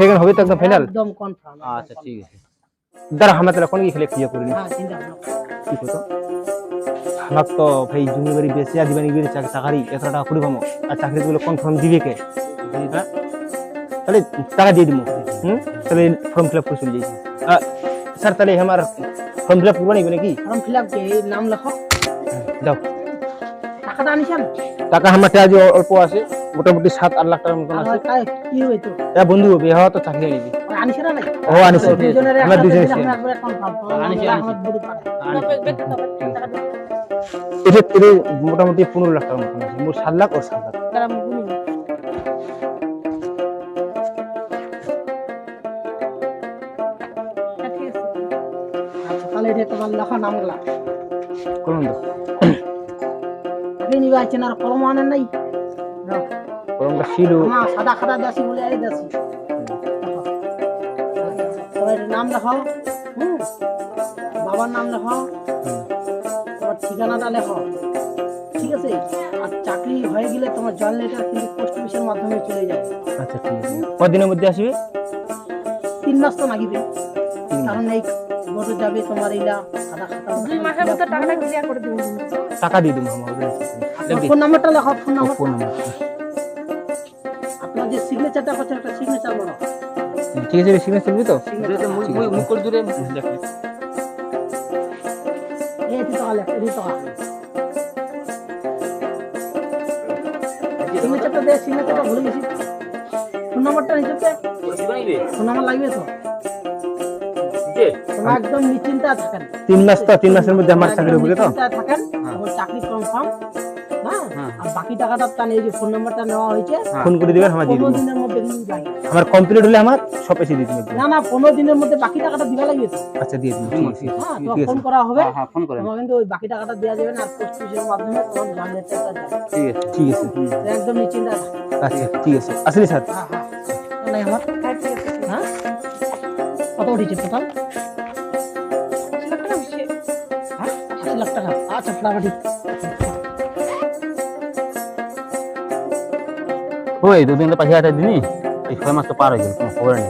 সেখানে হবে তো একদম ফাইনাল একদম কনফার্ম আচ্ছা ঠিক আছে। দাঁড়া আমার তাহলে কোন কি খেলে ক্লিয়ার করে নি। হ্যাঁ চিন্তা ভাবনা করো। কি করতো আমার তো ভাই জমি বাড়ি বেশি আর দিবানি বিড়ি চাকরি এত টাকা করে পাবো। আর চাকরি গুলো কনফার্ম দিবে কে? হ্যাঁ? তাহলে টাকা দিয়ে দিব। হুম? তাহলে ফর্ম ফিল আপ করে চলে যাই। স্যার তাহলে আমার ফর্ম ফিল আপ করব নাকি? নাকি ফর্ম ফিল আপ নাম লেখো। দাও টাকাটা আনিছেন টাকা আমার আজ অল্প আছে মোটামুটি সাত আট লাখ টাকার মতন আছে। কি তো এ বন্ধু বিয়ে হওয়া তো চাকরি নিবি আর আনিছে না ও আনিছে আমরা দুজনে কনফার্ম আনিছে। এটা এটা মোটামুটি পনেরো লাখ টাকার মতন আছে। মোট সাত লাখ ও সাত লাখ। আচ্ছা তাহলে এটা তোমার লেখা নামগুলা করুন তো আপনি নিবে আছেন আর কলম আনেন নাই নাও। করমটা ছিল সাদা খাতা দাসি বলে এই দাসি তোমার নাম হুম? বাবার নাম লেখাও তোমার ঠিকানাটা লেখো। ঠিক আছে? আর চাকরি হয়ে গেলে তোমার লেটার কিন্তু পোস্ট অফিসের মাধ্যমে চলে যায়। আচ্ছা ঠিক আছে। কদিনের মধ্যে আসবে? তিন মাস তো লাগিবে। কারণ এই ভোটে যাবে তোমার এইলা সাদা খাতা দুই মাসের মধ্যে টাকাটা ক্লিয়ার করে দেবেন টাকা দিয়ে দেবো আমার ফোন নাম্বারটা লেখো ফোন নাম্বার ফোন নাম্বার আপনার যে সিগনেচারটা করছে একটা সিগনেচার বলো। ঠিক আছে সিগনেচার চলবি তো? মুখ করে দূরে এই লেখ সিগনেচারটা দে সিগনেচারটা ভুলে গেছি। ফোন নাম্বারটা নিচে ফোন নাম্বার লাগবে তো? তোমরা একদম নিশ্চিন্তা থাকেন। তিন মাস তো তিন মাসের মধ্যে আমার চাকরি হবে তো? থাকেন এবং চাকরি কনফার্ম হ্যাঁ? হ্যাঁ। আর বাকি টাকাটা তার এই যে ফোন নাম্বারটা নেওয়া হয়েছে ফোন করে দিবেন আমার দিয়ে পনেরো দিনের মধ্যে আমার কমপ্লিট হলে আমার সব এসে দিয়ে দিবেন। না না পনেরো দিনের মধ্যে বাকি টাকাটা দিবা লাগবে আচ্ছা দিয়ে ঠিক আছে। হ্যাঁ ফোন করা হবে। হ্যাঁ ফোন করেন। তোমার কিন্তু ওই বাকি টাকাটা দেওয়া যাবে না পোস্ট অফিসের মাধ্যমে তোমার জয়েন লেটারটা ঠিক আছে। ঠিক আছে। একদম নিশ্চিন্তা আচ্ছা ঠিক আছে। আসলে স্যার? হ্যাঁ হ্যাঁ। আমার হ্যাঁ কত উঠেছে টোটাল হ্যাঁ আশি লাখ টাকা। আচ্ছা ফটাফটি ওই দুদিন তো পাখি হাতে দিনি এই ছয় মাস তো পার হয়ে গেল কোনো খবর নেই।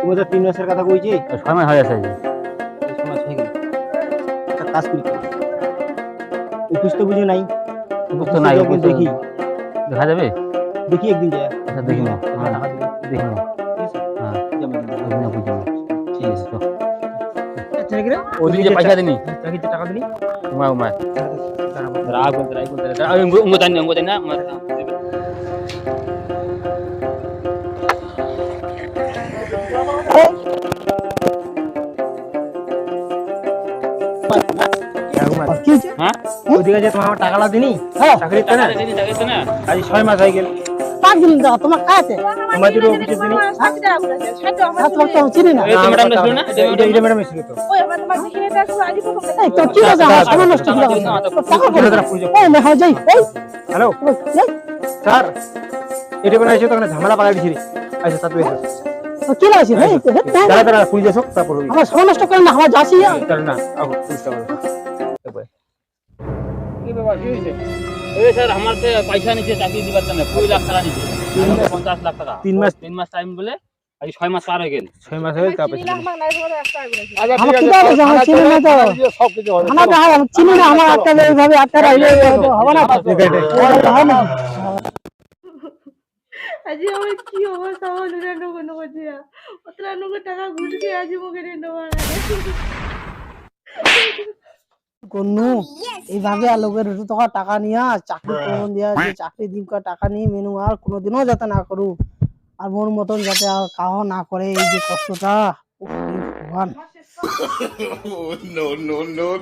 তুমি তো তিন মাসের কথা কইছি। ছয় মাস হয়ে গেছে আজ। ছয় মাস হয়ে গেল। একটা কাজ করি। অফিস তো বুঝে নাই। বুঝতো নাই একদিন বুঝতো- দেখি। দেখা যাবে? দেখি একদিন যায়। আচ্ছা দেখি না। দিবে দেখি না। হ্যাঁ। দেখি না বুঝি না। ওদিকে পয়সা দিনি টাকা দিলি? উমা উমা দাঁড়াবো। রাগ বলতে রাগ বলতে উঙ্গো জানি উঙ্গো জানি না কি হ্যাঁ? ওদিকে যে তোমার টাকাটা দিনি? হ্যাঁ। চাকরি তো দিনি দিনি না। আজ ছয় মাস হয়ে গেল। পাঁচ দিন দাও তোমার কাছে তোমার যদি অফিসে দিনি হ্যাঁ তোমাকে তো আমি চিনি না। এই ম্যাডাম ছিল না? এটা এটা ম্যাডাম এসেছিল তো এই তো কি হয়েছে? আমার সময় নষ্ট করে টাকা করে দাও এই না হয় যাই। এই। হ্যালো? স্যার এটা মানে এসে তখন ঝামেলা পাকাই দিছি আচ্ছা এসো। ও, কি লাগছে? তো হেট দাঁড়া দাঁড়া পুলিশ এসো তারপর আমার সময় নষ্ট করে না আমার যাচ্ছি না আগো পুলিশটা বলো কি বাবা কি হয়েছে? এই স্যার আমার তো পয়সা নিচে চাকরি দিবার জন্য। কুড়ি লাখ টাকা নিচে পঞ্চাশ লাখ টাকা। তিন মাস তিন মাস টাইম বলে আজ ছয় মাস পার হয়ে গেল। ছয় মাস হয়ে তারপরে আমার কি দাও আমার চিনি না তো। আমার তো আমি চিনি না আমার একটা এইভাবে একটা রাইলে হবে না? তো। না? আজি আমার কি অবস্থা হলো রে নগো টাকা ঘুরছে আজি মুখে রে নেওয়া কোনো এইভাবে আর লোকের টাকা টাকা নিয়ে চাকরি করুন দিয়া যে চাকরি দিন টাকা নিয়ে মেনু আর কোনোদিনও যাতে না করু। আর মোর মতন যাতে আর কাহ না করে এই যে কষ্টটা। ভগবান।